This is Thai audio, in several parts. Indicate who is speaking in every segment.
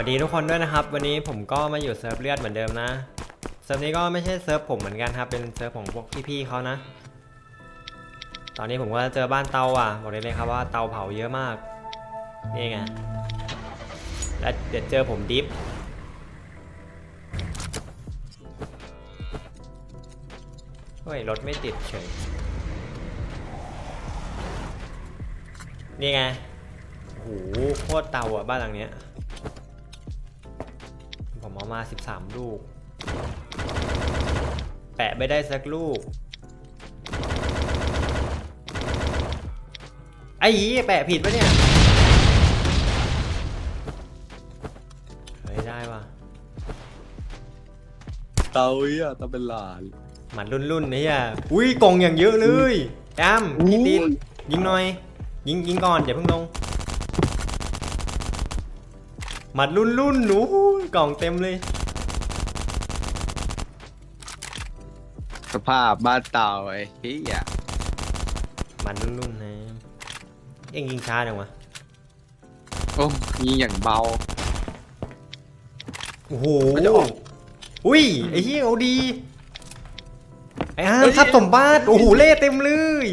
Speaker 1: วัสดีทุกคนด้วยนะครับ วันนี้ผมก็มาอยู่เซิร์ฟเลือดเหมือนเดิมนะเซิร์ฟนี้ก็ไม่ใช่เซิร์ฟผมเหมือนกันครับ เป็นเซิร์ฟของพวกพี่ๆเขานะ ตอนนี้ผมก็เจอบ้านเตาอะบอกเลยเลยครับว่าเตาเผาเยอะมากนี่ไงและเดี๋ยวเจอผมดิฟเฮ้ยรถไม่ติดเฉยนี่ไงโอ้โหโคตรเตาอะบ้านหลังเนี้ย มเอามา 13 ลูก แปะไม่ได้สักลูก ไอ้ยี่แปะผิดปะเนี่ยเฮ้ยได้ว่ะ
Speaker 2: เตาอะเตาเป็นหลาน
Speaker 1: หมันรุ่นรุ่นๆนี่อะอุ้ยกล่องอย่างเยอะเลยแอมพี่ตินยิงหน่อย ยิงยิงก่อนอย่าเพิ่งลง หมัดรุ่นรุ่นๆหนูกล่องเต็มเลย
Speaker 2: สภาพบ้านเตาไอ้เฮีย
Speaker 1: หมัดรุ่นรุ่นๆนะเอ็งยิงช้าจังวะ
Speaker 2: โอ้ยิงอย่างเบา
Speaker 1: โอ้โห
Speaker 2: มันจะออก
Speaker 1: อุ้ยไอ้เหี้ยเอาดีไอ้อา
Speaker 2: เฮ้
Speaker 1: ร์
Speaker 2: ย
Speaker 1: ทรัพย์สมบัติโอ้โหเล่เต็มเลย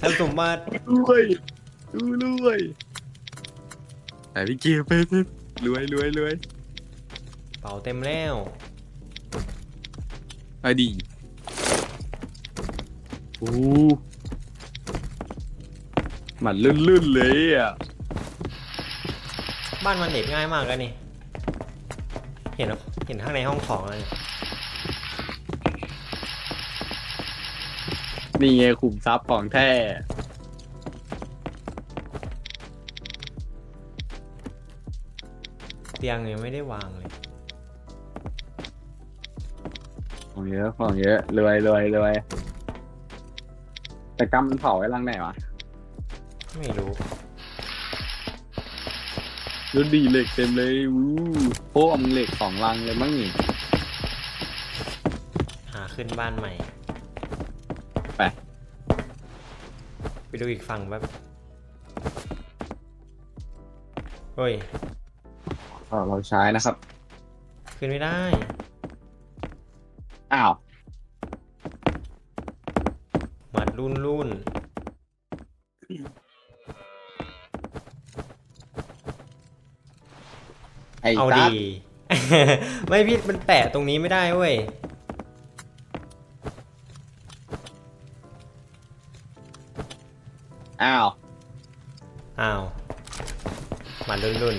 Speaker 1: ทรัพย์สมบัติ
Speaker 2: ด้วยดูด้วย ไอ้พี่เกียร์เป็นรวยรวยรวย
Speaker 1: เป่าเต็มแล้ว
Speaker 2: ไอ้ดีโอ้หมันลื่นๆเลยอะ
Speaker 1: บ้านมันเด็ดง่ายมากแล้วนี่ เห็นเหรอเห็นข้างในห้องของแล้วเนี่ย
Speaker 2: นี่ไงขุมทรัพย์ของแท้
Speaker 1: เตียงยังไม่ได้วางเลย
Speaker 2: ของเยอะของเยอะรวยรวยรวยแต่กำมันเผาไว้รังไหนวะ
Speaker 1: ไม่รู้
Speaker 2: ดูดีเหล็กเต็มเลยวู้โอ้มึงเหล็กสองรังเลยมั้งนี่
Speaker 1: หาขึ้นบ้านใหม่
Speaker 2: ไป
Speaker 1: ไปดูอีกฝั่งแบบเฮ้ย
Speaker 2: เราเราใช้นะครับ
Speaker 1: ขึ้นไม่ได้
Speaker 2: อ้าว
Speaker 1: หมัดรุ่นรุ่น
Speaker 2: ไอ้
Speaker 1: เอา
Speaker 2: ตั๊
Speaker 1: ดีไม่พี่มันแปะตรงนี้ไม่ได้เว้ย
Speaker 2: อ้าว
Speaker 1: อ้าว หมัดรุ่นรุ่น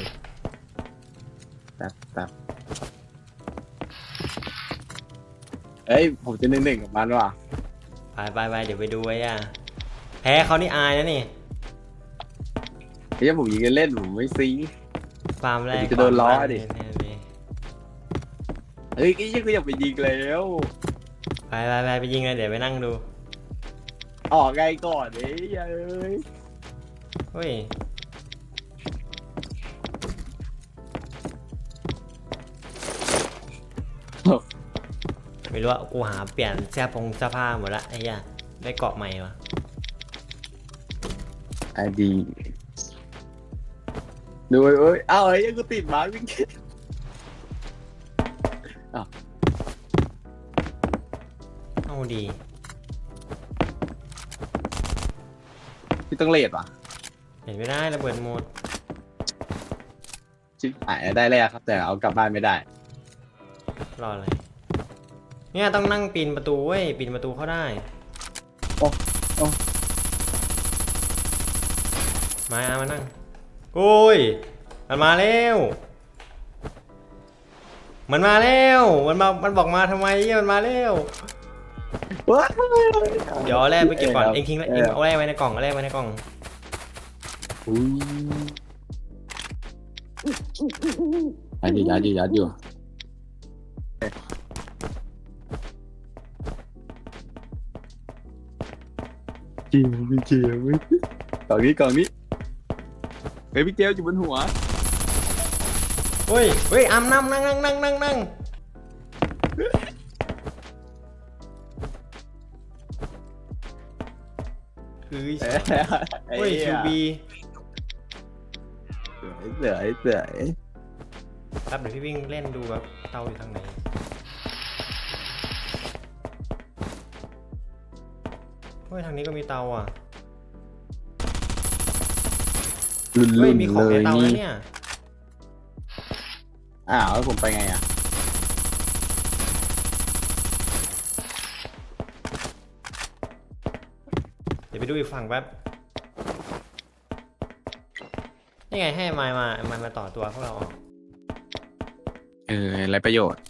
Speaker 2: เอ้ยผมจะหนึ่งหนึ่งกับมันว่ะ
Speaker 1: ไปไปไปเดี๋ยวไปดูไว้อะแพ้เขานี่อายนะนี่
Speaker 2: เฮ้ยผมยิงกันเล่นผมไม่ซี
Speaker 1: ฟาร์มแรก
Speaker 2: จะโดนล้อดิ
Speaker 1: แน่ๆเลย
Speaker 2: เฮ้ยก็ยังก็อยากไปยิงแล้ว
Speaker 1: ไปไปไปไปยิงเลยเดี๋ยวไปนั่งดู
Speaker 2: ออกไงก่อนเอ้ยเอ้ย
Speaker 1: เฮ้ย ไม่รู้ว่ากูหาเปลี่ยนเสื้อผงเสื้อผ้าหมดละไอ้เหี้ยได้เกาะใหม่วะ
Speaker 2: ไอดีดูเอ้ยเอ้ยอ้าวเอ้ยยังกูติดหมาวิ่ง
Speaker 1: เอาดี
Speaker 2: พี่ต้องเลดว่ะ
Speaker 1: เห็นไม่ได้ระเบิดหมด
Speaker 2: ชิบหายได้แล้วครับ แต่เอากลับบ้านไม่ได้
Speaker 1: รออะไร เนี่ยต้องนั่งปีนประตูเว้ยปีนประตูเข้าได้
Speaker 2: โอ้โอ้
Speaker 1: มามานั่งโอ้ยมันมาแล้วมันมาแล้วมันมามันบอกมาทำไมเนี่ยมันมาแล้ว
Speaker 2: ว้า
Speaker 1: เดี๋ยวเอาแรกไปเก็บก่อน
Speaker 2: ครับ
Speaker 1: เองทิ้งแล้ว
Speaker 2: เอ
Speaker 1: เอ
Speaker 2: อ
Speaker 1: งเอาแรกไว้ในกล่องเอาแรกไว้ในกล่อง
Speaker 2: อุ้ยยัดอยู่ยัดอยู่ยัดอยู่ เจียวไม่เจียวม่กล่องนี้กล่องนี้เฮ้ยพี่เจียวอยู่บนหัว
Speaker 1: เฮ้ยเฮ้ยอามนั่งนั่งนั่งนั่งนั่งนั่งเฮ้ย
Speaker 2: เอ้ย
Speaker 1: เฮ้ยคิวบี
Speaker 2: เสือเสือเสือ
Speaker 1: แป๊บเดี๋ยวพี่วิ่งเล่นดูแบบเตาอยู่ทางไหน เฮ้ยทางนี้ก็มีเตาอะ
Speaker 2: ลุน
Speaker 1: เฮ้
Speaker 2: ลุ
Speaker 1: ย
Speaker 2: น
Speaker 1: มีของ
Speaker 2: เล
Speaker 1: ใน
Speaker 2: ย
Speaker 1: เตา
Speaker 2: นี่
Speaker 1: แล้วเนี่ย
Speaker 2: อ้าวแล้วผมไปไงอะ
Speaker 1: เดี๋ยวไปดูอีกฝั่งแป๊บนี่ไงให้ไมายมาไมายมาต่อตัวพวกเราออก
Speaker 2: เออไรประโยชน์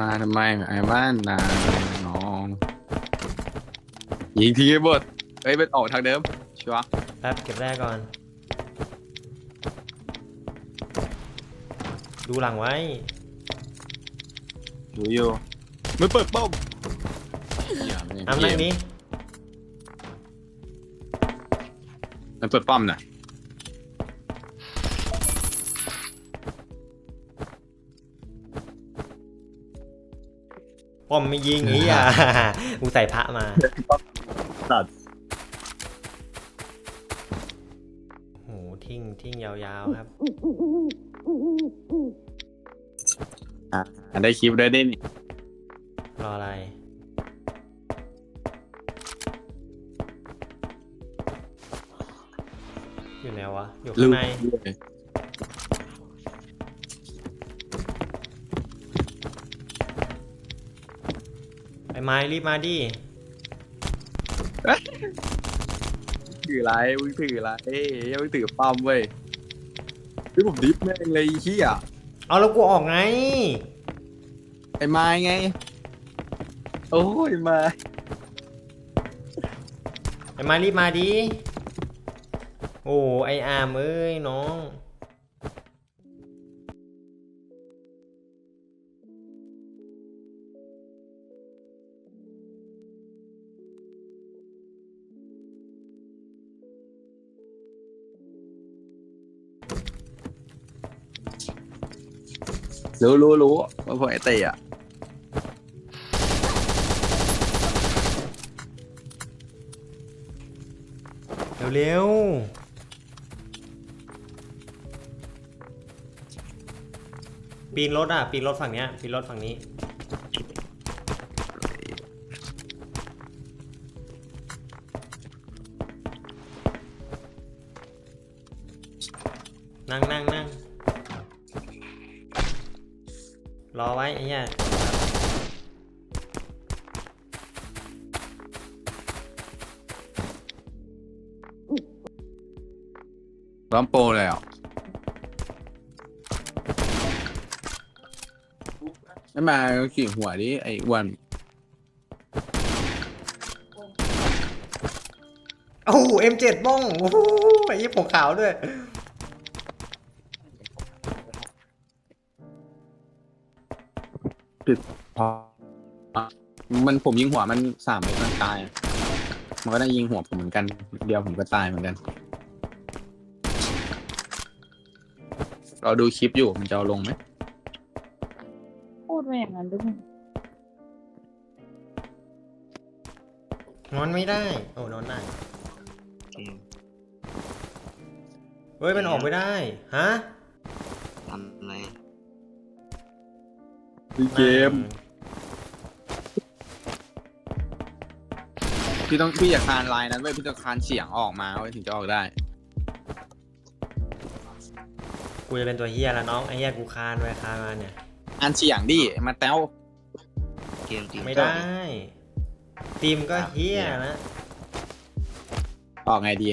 Speaker 2: มาทำไมไอ้บ้านนาน้องยิงทีบดเฮ้ยเป็นออกทางเดิมชัวร์
Speaker 1: แป๊บเก็บแรกก่อน ดูหลังไว้
Speaker 2: ดูอยู่มันเปิดป้อม
Speaker 1: อ้ำนั่งนี้
Speaker 2: มันเปิดป้อมน่ะ
Speaker 1: ป้อมไม่ยิงนี้อะกูใส่พระมา
Speaker 2: ตัด
Speaker 1: โหทิ้งทิ้งยาวๆครับ
Speaker 2: อะได้คลิปได้ดินี่
Speaker 1: รออะไรอยู่ไหนวะอยู่ข้างใน ไอ้ไม้รีบมาดิ
Speaker 2: ถือไรมึงถือไรเอ้ยยังไม่ถือป้อมเว้ยเฮ้ยผมดิฟแม่งเลยไอ้เฮีย
Speaker 1: เอาแล้วกูออกไง
Speaker 2: ไอ้ไม้ไง โอ้ยไมา
Speaker 1: ไอ้ไม้รีบมาดิ โอ้ไออามเอ้ยน้อง
Speaker 2: รู้รู้รู้ว่าพวกไอ้เตะอะ
Speaker 1: เร็วๆปีนรถอะ ปีนรถฝั่งเนี้ย ปีนรถฝั่งนี้ ร้อ
Speaker 2: มโปรเลยอะไม่มาขี่หัวดิไอ้อ้วัน
Speaker 1: โอ้โห M7 บ้องโอ้โหไอ้ยี่ผมขาวด้วย
Speaker 2: พอมันผมยิงหัวมันสามเมตรมันตายอะมันก็ได้ยิงหัวผมเหมือนกัน เดียวผมก็ตายเหมือนกัน เราดูคลิปอยู่มันจะเอาลงไหม
Speaker 3: พูดมาอย่างนั้นด้วย
Speaker 1: นอนไม่ได้ โอ้นอนได้เฮ้ย มันออกไม่ได้ ฮะ
Speaker 4: ทำอะไร
Speaker 2: เกมพี่ต้องพี่อย่าคานลายนั้นไว้ยพี่ต้องคานเสียงออกมาไว้ยถึงจะออกได้
Speaker 1: กูจะเป็นตัวเฮียแล้วน้องไอ้เฮียกูคานไปคานมาเนี่ย
Speaker 2: อันเสียงดิมาแต้ว
Speaker 4: เกมจริง
Speaker 1: ไม่ได้ทีมก็เฮียนะ
Speaker 2: ออกไงดี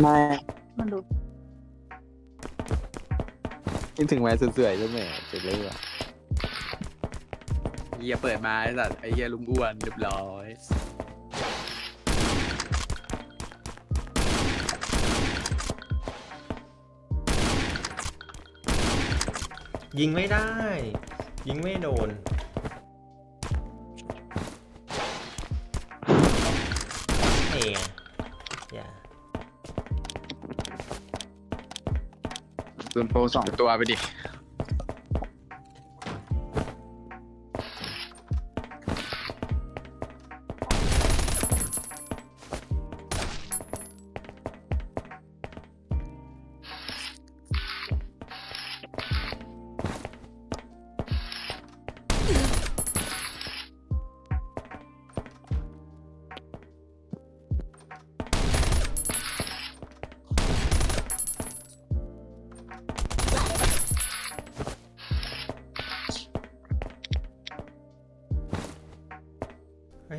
Speaker 2: ไม่
Speaker 3: มันดู
Speaker 2: คิดถึงแม่สวยๆใช่ไหมเสร็จเลยว่ะเฮียเปิดมาไอ้สัตว์ไอ้เฮียลุงอ้วนเรียบร้อย
Speaker 1: ยิงไม่ได้ ยิงไม่โดนเฮ้ยอย่า
Speaker 2: ส่วนโปสองตัวไปดิ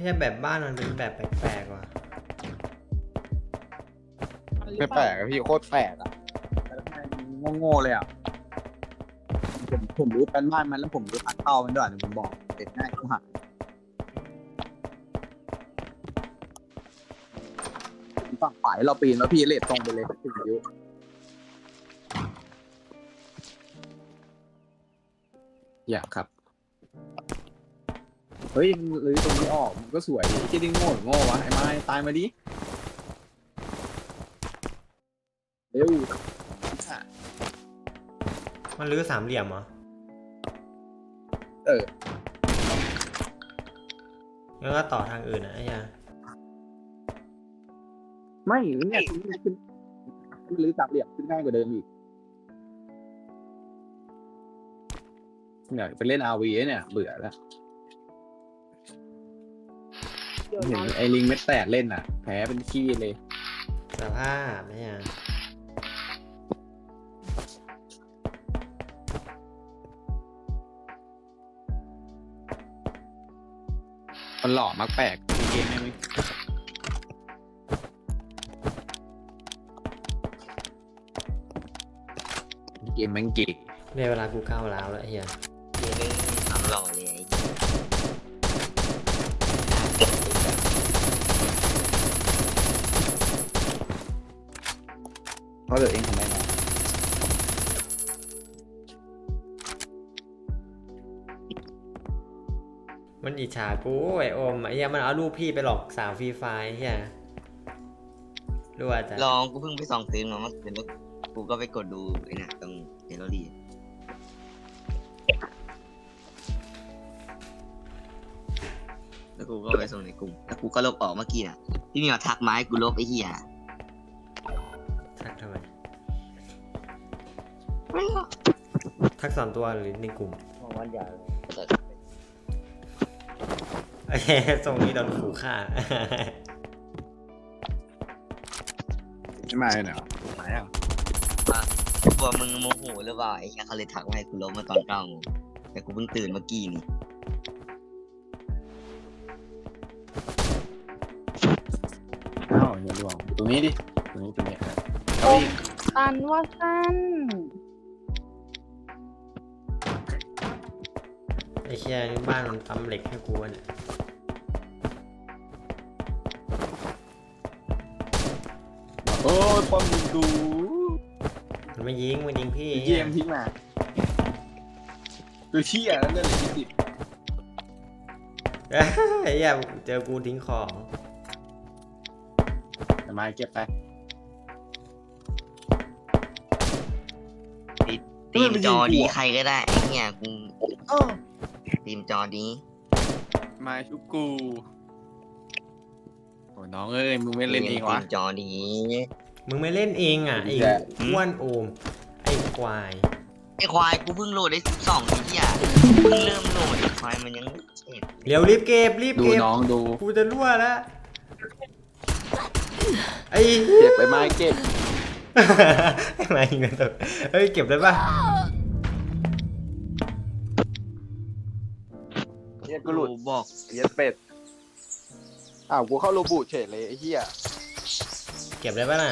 Speaker 1: เฮียแบบบ้านมันเป็นแบบแปลกๆว่ะ
Speaker 2: ไม่แปลกอะพี่โคตรแปลกอะแต่ทำไมมันโง่ๆเลยอะผมผมรู้เป็นบ้านมันแล้วผมรู้อัดเข้ามันด้วยเดี๋ยวผมบอกเด็ดง่ายทุกหักฝั่งฝ่ายเราปีนแล้วพี่เลทตรงไปเลยถึงยุอยากครับ เฮ้ยมันเลยตรงนี้ออกมันก็สวยที่ดิ้งโง่หรือโง่วะไอ้ไม้ตายมาดิเร็ว
Speaker 1: มันรื้อสามเหลี่ยมเหรอ
Speaker 2: เออ
Speaker 1: งั้นก็ต่อทางอื่นนะไอ้เหี้ย
Speaker 2: ไม่เนี่ยขึ้นขึ้นขึ้นรื้อสามเหลี่ยมขึ้นง่ายกว่าเดิมอีกเนี่ยไปเล่นอาวีเนี่ย เบื่อแล้ว
Speaker 3: เดี๋ยว
Speaker 2: เห็น
Speaker 3: นะ
Speaker 2: ไอ้ลิงเม็ดแตกเล่นอะแพ้เป็นขี้เลย
Speaker 1: สภาพไอ้เหี้ย
Speaker 2: มันหล่อมักแปลกในเกมไหมมึงเกมแมันเก่ง
Speaker 1: เนี่ยเวลากูก้าวร้าวแล้วไอ้เหี้ย
Speaker 4: เดี๋ยวไม่มีความหล่อเลยไอ้เหี้ย
Speaker 2: เพราะตัวเองทำไมมา
Speaker 1: มันอิจฉากูไอ้โอมไอ้เหี้ยมันเอารูปพี่ไปหลอกสาวฟรีไฟเหี้ยรู้ว่าจะ
Speaker 4: ลองกูเพิ่งไปส่องคืนมาเมื่อคืนแล้วกูก็ไปกดดูไอ้น่ะตรงเฮโรดีแล้วกูก็ไปส่งในกลุ่มแล้วกูก็ลบออกเมื่อกี้น่ะพี่มีมาทักมาให้กูลบไอ้เหี้ย
Speaker 1: ทักสอนตัวหรือในกลุ่ม
Speaker 4: วันยาว
Speaker 1: ไอ้เหี้ยทรงนี้โดนขู่ฆ่า
Speaker 2: ไม่มาเลยเหรอหายอะ
Speaker 4: กลัวมึงโมโหหรือเปล่าไอ้เหี้ยเขาเลยทักมาให้กูลบมาตอนเก้าโมงแต่กูเพิ่งตื่นเมื่อกี้นี่
Speaker 2: อ้าวอย่าลวงตรงนี้ดิตรงนี้ตรงนี้อะเอาอีก
Speaker 3: ตันว่าสั้น
Speaker 1: ไอ้เชี่ยนี่บ้านมันตำเหล็กให้กูอะเนี่ย
Speaker 2: โอ้ยปอมยิงกู
Speaker 1: มันไม่ยิงมันยิงพี่
Speaker 2: เยี่ยมทิ้งมาคือเชี่ยแล้วเล่นเลยที่สิบ
Speaker 1: เอ้ยไอ้เหี้ยเจอกูทิ้งของ
Speaker 2: แต่มาเก็บไป
Speaker 4: ตีมจอดีใครก็ได้ไอ้เหี้ยกู ตีมจอดี
Speaker 2: มาชุบกูโอ้น้องเอ้ยมึงไม่เล่นเองวะ
Speaker 4: ตีมจอดี
Speaker 1: มึงไม่เล่นเองอะไอ้
Speaker 2: แย่
Speaker 1: อ้วนโอมไอ้ควาย
Speaker 4: ไอ้ควายกูเพิ่งโหลดได้สิบสองไอ้เหี้ยเพิ่งเริ่มโหลดไอ้ควายมันยังเสร็จ
Speaker 1: เร็วรีบเก็บรีบ
Speaker 2: ดู
Speaker 1: เก็บ
Speaker 2: น้องดู
Speaker 1: กูจะรั่วแล้วไอ้
Speaker 2: เก็บไปไม้เก็บ
Speaker 1: ไอ้มายิงกันตัวเฮ้ยเก็บได้ปะ
Speaker 2: เฮียกูหลุด
Speaker 4: บอก
Speaker 2: เฮียเป็ดอ้าวกูเข้าโรบูทเฉยเลยไอ้เฮีย
Speaker 1: เก็บได้ปะน่ะ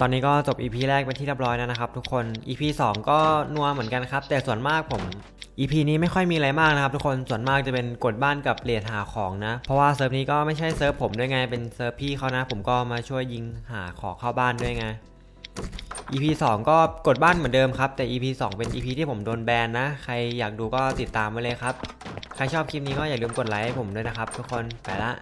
Speaker 1: ตอนนี้ก็จบ EP แรกเป็นที่เรียบร้อยแล้วนะครับทุกคน EP 2 ก็นัวเหมือนกันครับ แต่ส่วนมากผม EP นี้ไม่ค่อยมีอะไรมากนะครับทุกคนส่วนมากจะเป็นกดบ้านกับเลทหาของนะ เพราะว่าเซิร์ฟนี้ก็ไม่ใช่เซิร์ฟผมด้วยไงเป็นเซิร์ฟพี่เขานะ ผมก็มาช่วยยิงหาของเข้าบ้านด้วยไง EP 2 ก็กดบ้านเหมือนเดิมครับ แต่ EP 2 เป็น EP ที่ผมโดนแบนนะ ใครอยากดูก็ติดตามไว้เลยครับ ใครชอบคลิปนี้ก็อย่าลืมกดไลค์ให้ผมด้วยนะครับ ทุกคนไปละ